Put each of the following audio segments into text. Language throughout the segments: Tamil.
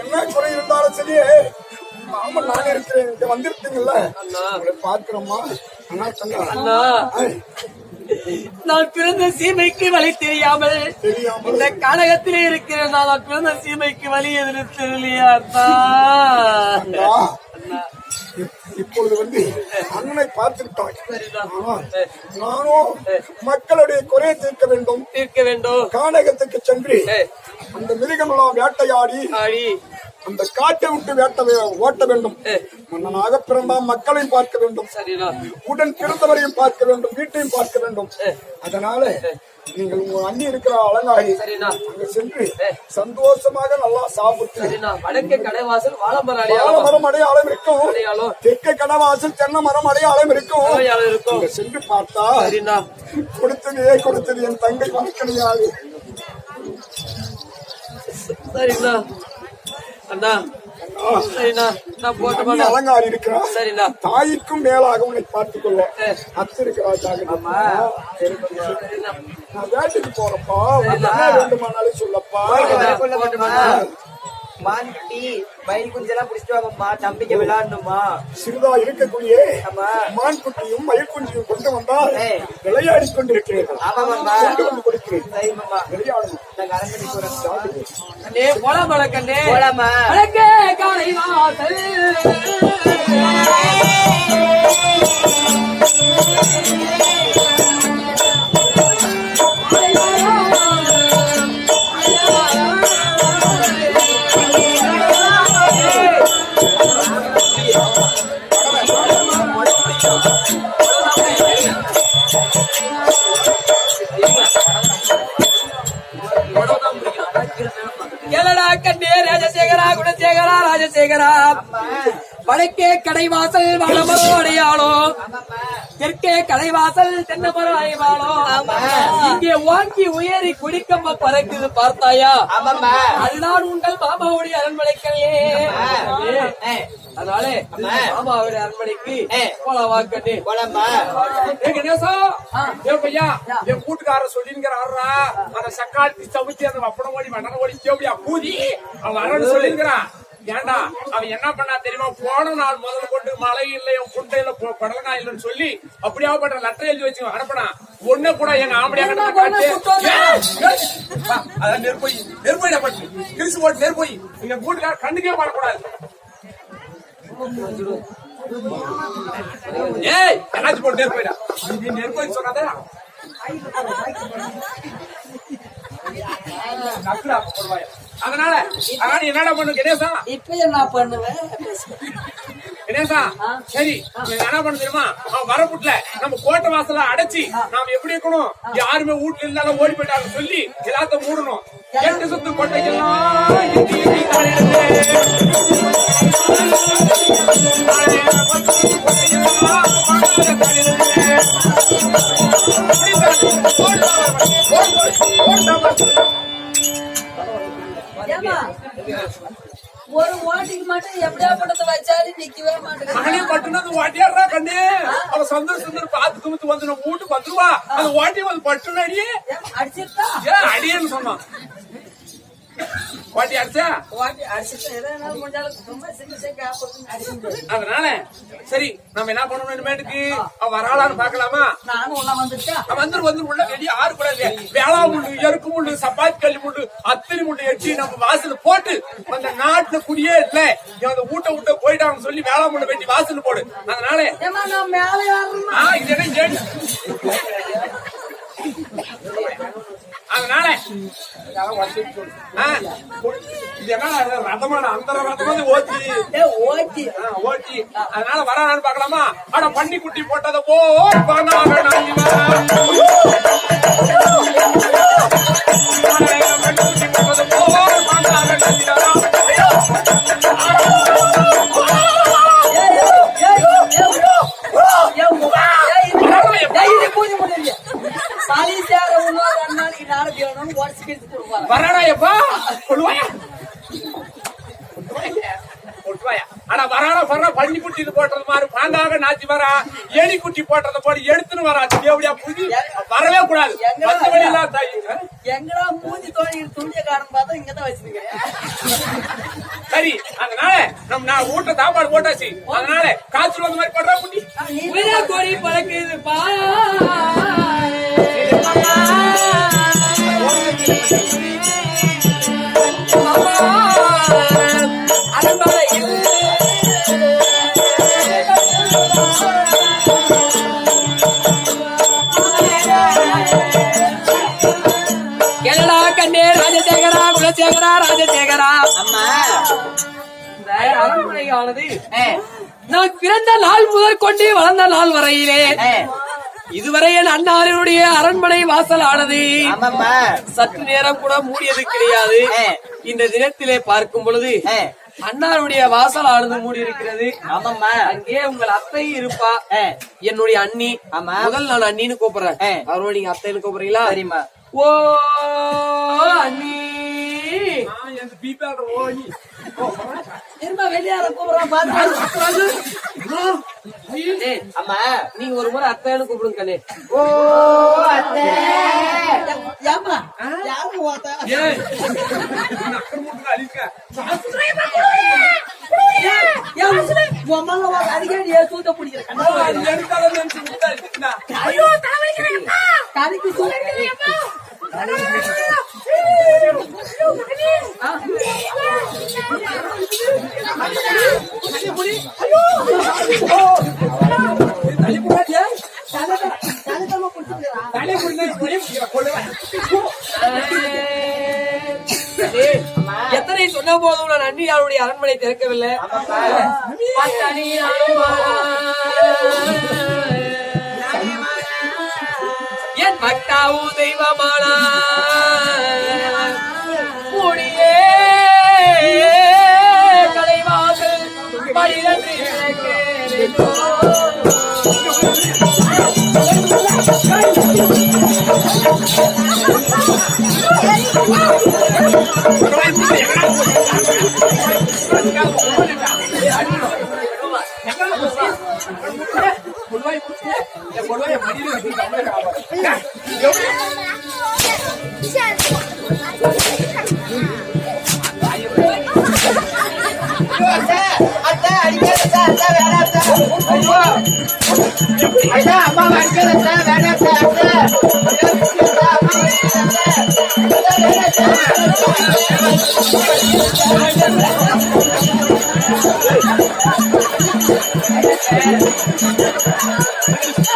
என்ன குறை இருந்தாலும் சரி மாமன் நான் இருக்கிறேன் இங்க வந்திருக்கீங்கல்ல உங்களை பார்க்கிறோமா அண்ணா. தங்கா அண்ணா ஐய், நான் பிறந்த சீமைக்கு வழி தெரியாமல் இந்த கழகத்திலே இருக்கிற நான் பிறந்த சீமைக்கு வழி எதிர்த்து தெரியலையா இப்பொழுது வந்து அண்ணனை. ஆனா, நானும் மக்களுடைய குறையை தீர்க்க வேண்டும். தீர்க்க வேண்டும். கானகத்துக்கு சென்று அந்த மிருகமெல்லாம் வேட்டையாடி ஆடி. அந்த காட்டை விட்டு வேட்ட வே- ஓட்ட வேண்டும். மன்னனாக பிறந்தால் மக்களையும் பார்க்க வேண்டும். உடன் பிறந்தவரையும் பார்க்க வேண்டும். வீட்டையும் பார்க்க வேண்டும். அதனால நீங்கள் உங்க அண்ணி இருக்கிற சரிண்ணா அங்க சென்று சந்தோஷமாக நல்லா சாப்பிட்டு வடக்கு கடைவாசல் வாழமர வாழை அடையாளம் இருக்கும். தெற்க கடவாசல் தென்னை மரம் அடையாளம் இருக்கும். சென்று பார்த்தா கொடுத்ததே கொடுத்தது என் தங்கை வாழ்க்கையாது சரிண்ணா அண்ணா அலங்காரி இருக்கிறா? சரிண்ணா. தாய்க்கும் மேலாக உன்னை பார்த்துக் கொள்ள. அத்திருக்கிறா சரிண்ணா. நான் வேட்டைக்கு போறப்பா வேண்டுமானாலும் சொல்லப்பா. மான்குட்டி மயில் குஞ்செல்லாம் பிடிச்சிட்டு வாங்கம்மா தம்பிக்கு விளையாடணுமா? சிறிதா இருக்கக்கூடிய ஆமா. மான் குட்டியும் மயில் குஞ்சியும் கொண்டு வந்தால். விளையாடி கொண்டிருக்கிறீர்கள். ஆமாமாம்மா கொண்டு வந்து கொடுக்கிறேன். சரிமாம்மா விளையாடணும் நாங்க அரண்மனை போறோம் அண்ணே போலாம் வழக்கண்ணே போலாமா வடக்கே காலை வாசல். எலடா கண்ணே ராஜசேகரா குணசேகரா ராஜசேகரா. வடக்கே கடைவாசல் வடமரோ அடையாளோ தெற்கே கடைவாசல் தென்னமரோ அடைவாளோ இங்கே வாங்கி உயரி குடிக்கம்ப பறக்குது பார்த்தாயா? அதுதான் உங்கள் மாமாவுடைய அரண்மனைக்கே ஏய், அதனால மாமாவுடைய அரண்மனைக்கு வாக்கண்ணே போலாமா ஏ கணேசா. ஏ பையா. என் கூட்டுக்காரர் சொல்லிருக்கிறாரா அந்த சக்காத்தி சமைச்சு அந்த வப்படம் ஓடி மண்ணன ஓடி கேவடியா பூதி அவன் வரன்னு சொல்லிருக்கிறான். ஏண்டா அவன் என்ன பண்ணா தெரியுமா? போன நாள் முதல்ல கொண்டு மழை இல்லை என் குண்டையில பொ- இல்லைன்னு சொல்லி அப்படியா பண்ற லெட்டர் எழுதி வச்சு அனுப்பினா ஒண்ணு கூட எங்க ஆம்படியா அதான் நெருப்போய் நெருப்போய் பட்டு. கிழிச்சு போட்டு நெருப்போய் எங்க வீட்டுக்கார கண்ணுக்கே வரக்கூடாது ஏய் என்னாச்சு போட்டு நெருப்போய்டா நீ நெருப்போய் சொன்னாதா? நக்குடா போடுவாயா? அதனால அதனால என்னடா பண்ணு கணேசா? இப்ப என்ன பண்ணுவேன் கணேசா சரி என்ன பண்ண தெரியுமா? அவன் வரப்புட்ல நம்ம கோட்டை வாசல அடைச்சி நாம எப்படி இருக்கணும்? யாருமே வீட்டுல இருந்தாலும் ஓடி போயிட்டாங்க சொல்லி எல்லாத்தையும் மூடணும். எட்டு சுத்து கொட்டைக்கெல்லாம் அந்த வாட்டியாடுறா கண்ணு? அவ சந்தோஷ சுந்தர் பாத்து குமித்து வந்து நம்ம வீட்டுக்கு வந்துருவா அந்த வாட்டி வந்து வாட்டி அடிச்சா? சின்ன அடிச்சிருக்கு அதனால சரி நம்ம என்ன பண்ணணும் இனிமேட்டுக்கு? வராளான்னு பாக்கலாமா நானும் உள்ள வந்துட்டா அவ வந்து வந்து உள்ள வெளியே ஆறு கூட இல்லையா. வேளா முண்டு எருக்கு முண்டு சப்பாத்தி கல்லி முண்டு அத்தனி முண்டு எட்டி நம்ம வாசல் போட்டு அந்த நாட்டுல குடியே இல்ல. அந்த ஊட்ட விட்ட போயிட்டான்னு சொல்லி வேளா முண்டு வெட்டி வாசல் போடு. அதனால ஏமா நான் மேல ஏறணுமா ஆ, இது என்ன ஜென்? அதனால ரதமான அந்த ரதம் ஓட்டி. ஏ ஓட்டி. ஆ, ஓட்டி. அதனால வரானான்னு பார்க்கலாமா? அட பன்னி குட்டி போட்டத போ ஆனா வராடா வர்றா பள்ளி குட்டி இது போட்டது மாதிரி பாங்காக நாச்சி வரா எலி குட்டி போட்டத போட்டு எடுத்துன்னு வரா எப்படியா புதி வரவே கூடாது? பத்து மணிலாம் தாய் எங்கடா மூஞ்சி தோணி துணிய காரணம் பார்த்தா இங்கதான் வச்சிருக்கேன். சரி அதனால நம்ம நான் ஊட்ட சாப்பாடு போட்டாச்சு. அதனால காய்ச்சல் வந்த மாதிரி போடுறா குட்டி. உயிரை கோரி பழக்குது பா அம்மா. இந்த அரண்மனையானது நான் பிறந்த நாள் முதல் கொண்டு வளர்ந்த நாள் வரையிலே இதுவரை என் அண்ணாரினுடைய அரண்மனை வாசல் ஆனது சற்று நேரம் கூட மூடியது கிடையாது. இந்த தினத்திலே பார்க்கும் பொழுது அண்ணாருடைய வாசல் ஆனது மூடி இருக்கிறது ஆமாம்மா. அங்கே உங்கள் அத்தை இருப்பா. என்னுடைய அண்ணி. ஆமா. முதல் நான் அண்ணின்னு கூப்பிடுறேன். அவரோட நீங்க அத்தைன்னு கூப்பிடுறீங்களா? சரிம்மா ஓ அண்ணி. திரும்ப வெளியார கூப்பிடுறான் பாத்து அம்மா நீங்க ஒரு முறை அத்தைன்னு கூப்பிடுங்க கண்ணே. ஓ அத்தை. ஏமா ஏய் அக்கிரமத்துக்கு அழிக்க. மல்ல ஓத்த எத்தனை சொன்ன போதும் நான் அண்ணியாருடைய அரண்மனை திறக்கவில்லை. என் பக்தாவு தெய்வமானா முடியே. கலைவாசல் விளக்கேறினோ. கொள்வாய் அடிக்காத அத்தை வேணாம் அத்தை அத்தை அம்மா அடிக்காத வேணாம் அத்தை Thank you.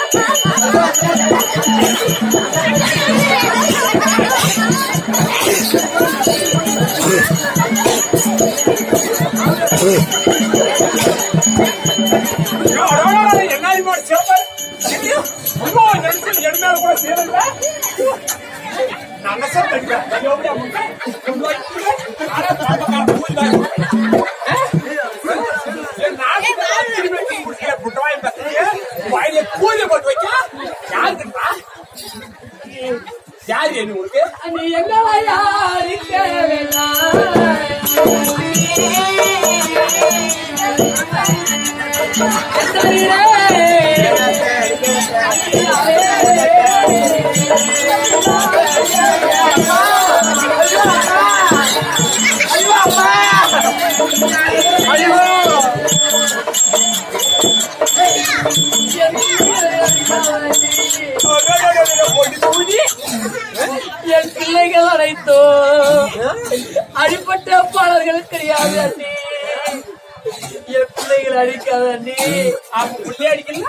பூஜை போட்டு வைக்க. யாருக்குப்பா? யாரு என்ன உனக்கு நீ எங்களை யாரிக்க என் பிள்ளைகள் அனைத்தோ அடிப்பட்ட பாடல்கள் கிடையாது அண்ணி. என் பிள்ளைகள் அடிக்காத அண்ணி. புள்ளி அடிக்கல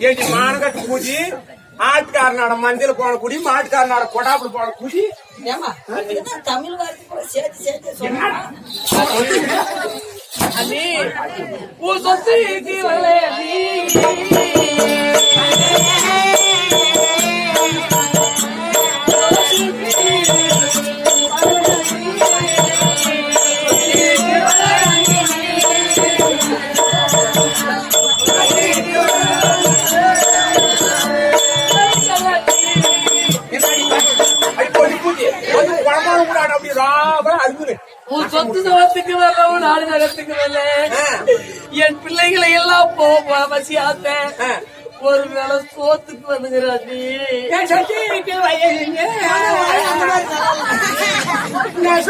ஏடி மானகட்டு பூஜி ஆட்டுக்காரனோட மஞ்சள் போன குடி மாட்டுக்காரனோட கொடாப்புல போன குடி. ஏமா தமிழ் சேர்த்து சேர்த்து சொன்னா அண்ணி உன் சொத்து நாடு நகரத்துக்கு வரல என் பிள்ளைகளை எல்லாம் போ போ- பசியாத்தேன் ஒரு வேளை சோத்துக்கு வந்துங்கிறாண்டி என் சொட்டிக்கு வயலுங்க. நான்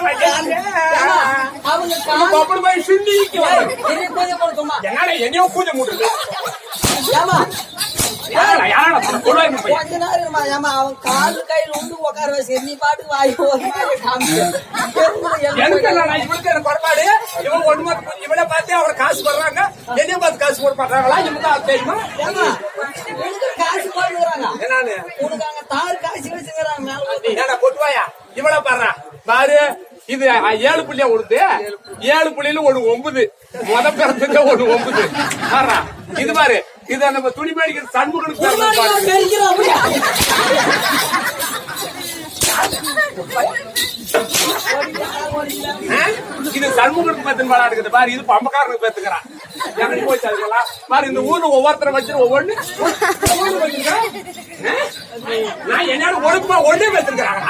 வயலுங்க. அவங்க அப்படி போய் சுண்டிக்கு பூஜை கொடுக்குமா என்னால ஏமா கொஞ்ச நேரம் ஏமா அவன் காலு கையில உண்டு உட்கார வச்சு நீ பாட்டுக்கு வாய் ஒரு குறைபாடு? இவன் ஒண்ணுமா இவனை பார்த்து அவர் காசு போடுறாங்க. என்னைய பார்த்து காசு போட மாட்டாங்களா? அது தெரியுமா காசு போடுறாங்க என்னன்னு? உனக்கு காசு வச்சுக்கிறாங்க கொட்டுவாயா? இவள பாரு பாரு. இது ஏழு புள்ளியா உடுது ஏழு புள்ளியில ஒண்ணு ஒன்பது முத பிறந்துக்க ஒண்ணு ஒன்பது இது பாரு. இது நம்ம துணி மேடிக்கிற சண்முகனுக்கு இது சண்முகனுக்கு பேத்தின் பாடா இருக்குது பாரு இது பம்பக்காரனுக்கு பேத்துக்கிறான். எனக்கு போய் அதுக்கெல்லாம் பாரு இந்த ஊர்ல ஒவ்வொருத்தரை வச்சு ஒவ்வொன்னு. நான் என்னால ஒழுக்கமா ஒன்றே பேத்துக்கிறாங்க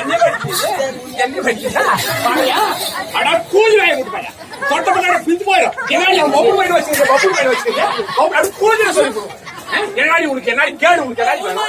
என்ன வெட்டிது? என்ன வெட்டிதா? அட கூலி வாங்கி கொடுப்பாங்க தொட்ட பண்ண போயிடும். என்னாடி ஒப்பு பையன் வச்சிருக்க, ஒப்பு பையன் வச்சிருக்க. அவன் அட கூலியை சொல்லிக் கொடு. ஆ? என்னாடி உனக்கு என்னாடி கேடு உனக்கு என்னாடி வேணும்